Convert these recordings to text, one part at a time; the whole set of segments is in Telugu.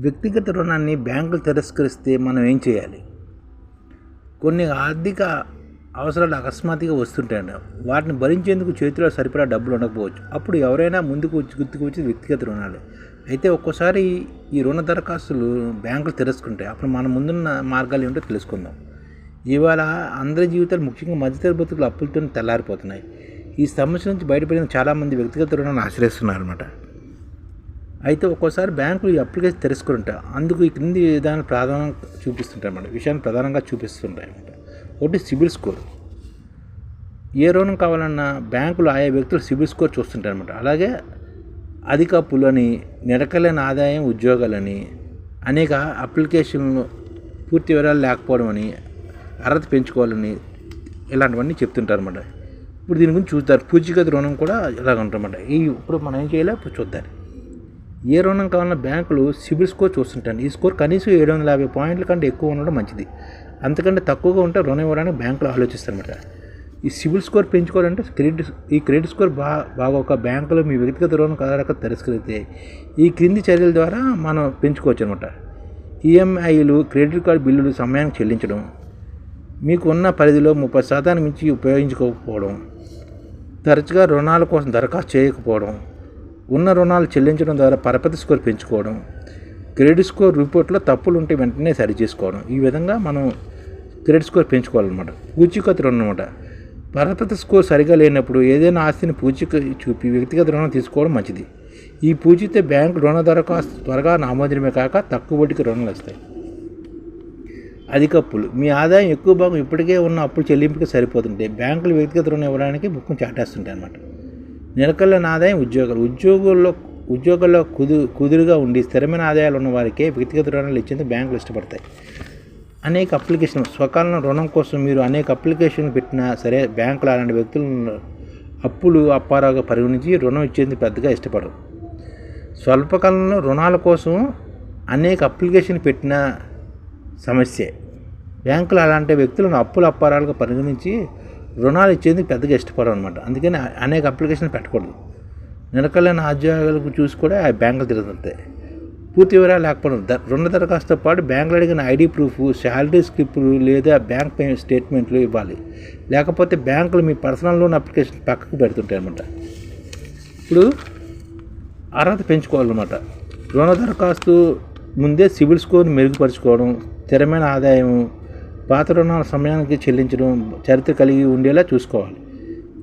వ్యక్తిగత రుణాన్ని బ్యాంకులు తిరస్కరిస్తే మనం ఏం చేయాలి? కొన్ని ఆర్థిక అవసరాలు అకస్మాత్తుగా వస్తుంటాయండి వాటిని భరించేందుకు చేతిలో సరిపడా డబ్బులు ఉండకపోవచ్చు. అప్పుడు ఎవరైనా ముందుకు వచ్చి గుర్తుకు వచ్చి వ్యక్తిగత రుణాలు. అయితే ఒక్కోసారి ఈ రుణ దరఖాస్తులు బ్యాంకులు తిరస్కుంటాయి అప్పుడు మన ముందున్న మార్గాలు ఏమిటో తెలుసుకుందాం. ఇవాళ అందరి జీవితాలు ముఖ్యంగా మధ్యతరగతులు అప్పులతో తెల్లారిపోతున్నాయి. ఈ సమస్య నుంచి బయటపడిన చాలామంది వ్యక్తిగత రుణాలను ఆశ్రయిస్తున్నారు అనమాట అయితే ఒక్కోసారి బ్యాంకులు ఈ అప్లికేషన్ తిరస్కుంటాయి అందుకు ఈ క్రింది విధానాలు ప్రధానంగా చూపిస్తుంటాయి అన్నమాట. విషయాన్ని ప్రధానంగా చూపిస్తుంటాయి అన్నమాట. ఒకటి సిబిల్ స్కోర్. ఏ రుణం కావాలన్నా బ్యాంకులు ఆయా వ్యక్తులు సిబిల్ స్కోర్ చూస్తుంటారు అనమాట అలాగే అధిక అప్పులని నిరకలేని ఆదాయం ఉద్యోగాలని అనేక అప్లికేషన్లు పూర్తి వివరాలు లేకపోవడం అని అర్హత పెంచుకోవాలని ఇలాంటివన్నీ చెప్తుంటారు అన్నమాట. ఇప్పుడు దీని గురించి చూస్తారు పూచిగత రుణం కూడా ఇలాగ ఉంటారన్నమాట ఈ ఇప్పుడు మనం ఏం చేయాలి? చూద్దాం. ఏ రుణం కావాలన్నా బ్యాంకులు సిబిల్ స్కోర్ చూస్తుంటాను ఈ స్కోర్ కనీసం ఏడు వందల యాభై పాయింట్ల కంటే ఎక్కువ ఉండడం మంచిది. అంతకంటే తక్కువగా ఉంటే రుణం ఇవ్వడానికి బ్యాంకులు ఆలోచిస్తారన్నమాట. ఈ సిబిల్ స్కోర్ పెంచుకోవాలంటే క్రెడిట్ ఈ క్రెడిట్ స్కోర్ బా బాగా ఒక బ్యాంకులో మీ వ్యక్తిగత రుణం కదలక తిరస్కరితే ఈ క్రింది చర్యల ద్వారా మనం పెంచుకోవచ్చు అనమాట ఈఎంఐలు క్రెడిట్ కార్డు బిల్లులు సమయానికి చెల్లించడం మీకు ఉన్న పరిధిలో ముప్పై శాతానికి మించి ఉపయోగించుకోకపోవడం తరచుగా రుణాల కోసం దరఖాస్తు చేయకపోవడం ఉన్న రుణాలు చెల్లించడం ద్వారా పరపతి స్కోర్ పెంచుకోవడం క్రెడిట్ స్కోర్ రిపోర్ట్లో తప్పులు ఉంటే వెంటనే సరి చేసుకోవడం. ఈ విధంగా మనం క్రెడిట్ స్కోర్ పెంచుకోవాలన్నమాట. పూచీకత రుణం అనమాట పరపతి స్కోర్ సరిగా లేనప్పుడు ఏదైనా ఆస్తిని పూచిక చూపి వ్యక్తిగత రుణం తీసుకోవడం మంచిది. ఈ పూచితే బ్యాంకు రుణ దరఖాస్తు త్వరగా నామోదనమే కాక తక్కువ వడ్డీకి రుణాలు వస్తాయి. అధిక అప్పులు. మీ ఆదాయం ఎక్కువ భాగం ఇప్పటికే ఉన్న అప్పులు చెల్లింపుకి సరిపోతుంటే బ్యాంకులు వ్యక్తిగత రుణం ఇవ్వడానికి బుక్కును చాటేస్తుంటాయి అన్నమాట నిరకలేని ఆదాయం ఉద్యోగాలు. ఉద్యోగుల్లో ఉద్యోగాల్లో కుదు కుదురుగా ఉండి స్థిరమైన ఆదాయాలు ఉన్న వారికే వ్యక్తిగత రుణాలు ఇచ్చేందుకు బ్యాంకులు ఇష్టపడతాయి. అనేక అప్లికేషన్ స్వకాలం రుణం కోసం మీరు అనేక అప్లికేషన్లు పెట్టినా సరే బ్యాంకులు అలాంటి వ్యక్తులు అప్పులు అప్పారాగా పరిగణించి రుణం ఇచ్చేందుకు పెద్దగా ఇష్టపడరు. స్వల్పకాలంలో రుణాల కోసం అనేక అప్లికేషన్ పెట్టిన సమస్యే. బ్యాంకులు అలాంటి వ్యక్తులను అప్పులు అప్పారాలుగా పరిగణించి రుణాలు ఇచ్చేందుకు పెద్దగా ఇష్టపడరు అనమాట అందుకని అనేక అప్లికేషన్లు పెట్టకూడదు. నిలకలేని ఆద్యోగాలకు చూసి కూడా ఆ బ్యాంకులు తిరుగుతుంటాయి. పూర్తి వివరాలు లేకపోవడం రుణ దరఖాస్తుతో పాటు బ్యాంకులు అడిగిన ఐడి ప్రూఫ్ శాలరీ స్లిప్లు లేదా బ్యాంక్ పే స్టేట్మెంట్లు ఇవ్వాలి. లేకపోతే బ్యాంకులు మీ పర్సనల్ లోన్ అప్లికేషన్ పక్కకు పెడుతుంటాయి అనమాట ఇప్పుడు అర్హత పెంచుకోవాలన్నమాట. రుణ దరఖాస్తు ముందే సిబిల్ స్కోర్ని మెరుగుపరుచుకోవడం స్థిరమైన ఆదాయం పాత రుణాల సమయానికి చెల్లించడం చరిత్ర కలిగి ఉండేలా చూసుకోవాలి.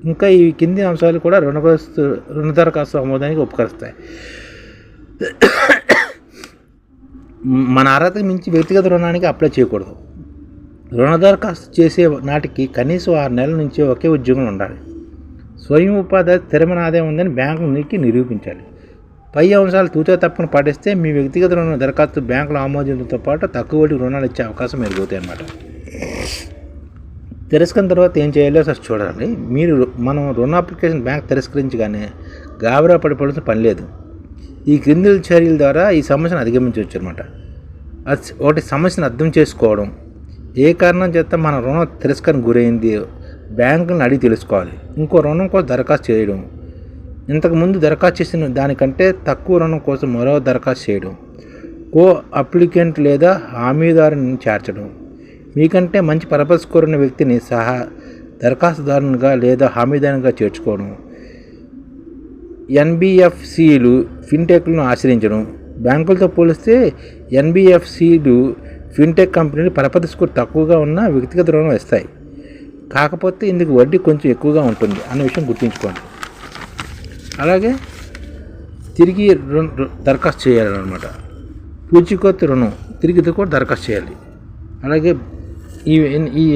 ఇంకా ఈ కింది అంశాలు కూడా రుణగ్రస్తు రుణ దరఖాస్తు ఆమోదానికి ఉపకరిస్తాయి. మన అర్హతకు మించి వ్యక్తిగత రుణానికి అప్లై చేయకూడదు. రుణ దరఖాస్తు చేసే నాటికి కనీసం ఆరు నెలల నుంచి ఒకే ఉద్యోగం ఉండాలి. స్వయం ఉపాధి స్థిరమైన ఆదాయం ఉందని బ్యాంకునికి నిరూపించాలి. పై అంశాలు తూచా తప్పని పాటిస్తే మీ వ్యక్తిగత రుణ దరఖాస్తు బ్యాంకుల ఆమోదించడంతో పాటు తక్కువ వడ్డీ రుణాలు ఇచ్చే అవకాశం మెరుగుతాయి అన్నమాట. తిరస్కరణ తర్వాత ఏం చేయాలో సార్ చూడాలి మీరు మనం రుణ అప్లికేషన్ బ్యాంక్ తిరస్కరించగానే గాబరా పడిపోవాల్సిన పని లేదు. ఈ క్రింది చర్యల ద్వారా ఈ సమస్యను అధిగమించవచ్చు అనమాట ఒకటి సమస్యను అర్థం చేసుకోవడం ఏ కారణం చేత మన రుణం తిరస్కరణ గురైంది బ్యాంకులను అడిగి తెలుసుకోవాలి. ఇంకో రుణం కోసం దరఖాస్తు చేయడం ఇంతకుముందు దరఖాస్తు చేసిన దానికంటే తక్కువ రుణం కోసం మరో దరఖాస్తు చేయడం కో అప్లికెంట్ లేదా హామీదారుని చేర్చడం మీకంటే మంచి పర్పస్ కోరిన వ్యక్తిని సహా దరఖాస్తుదారునిగా లేదా హామీదారునిగా చేర్చుకోవడం ఎన్బిఎఫ్సిలు ఫిన్టెక్లను ఆశ్రయించడం బ్యాంకులతో పోలిస్తే ఎన్బిఎఫ్సిలు ఫిన్టెక్ కంపెనీలు పరపతి స్కోర్ తక్కువగా ఉన్న వ్యక్తిగత రుణం ఇస్తాయి కాకపోతే ఇందుకు వడ్డీ కొంచెం ఎక్కువగా ఉంటుంది అన్న విషయం గుర్తుంచుకోండి. అలాగే తిరిగి రుణ దరఖాస్తు చేయాలన్నమాట. పూచికొత్త రుణం తిరిగి కూడా దరఖాస్తు చేయాలి. అలాగే ఈ ఈ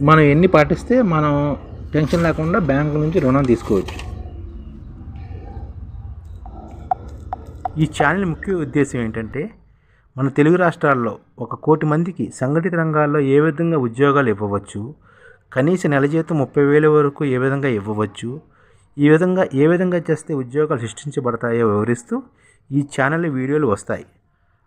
మనం ఎన్ని పాటిస్తే మనం టెన్షన్ లేకుండా బ్యాంకు నుంచి రుణం తీసుకోవచ్చు. ఈ ఛానల్ ముఖ్య ఉద్దేశం ఏంటంటే మన తెలుగు రాష్ట్రాల్లో ఒక కోటి మందికి సంఘటిత రంగాల్లో ఏ విధంగా ఉద్యోగాలు ఇవ్వవచ్చు కనీస నెల జీతం ముప్పై వేల వరకు ఏ విధంగా ఇవ్వవచ్చు ఈ విధంగా ఏ విధంగా చేస్తే ఉద్యోగాలు సృష్టించబడతాయో వివరిస్తూ ఈ ఛానల్ వీడియోలు వస్తాయి.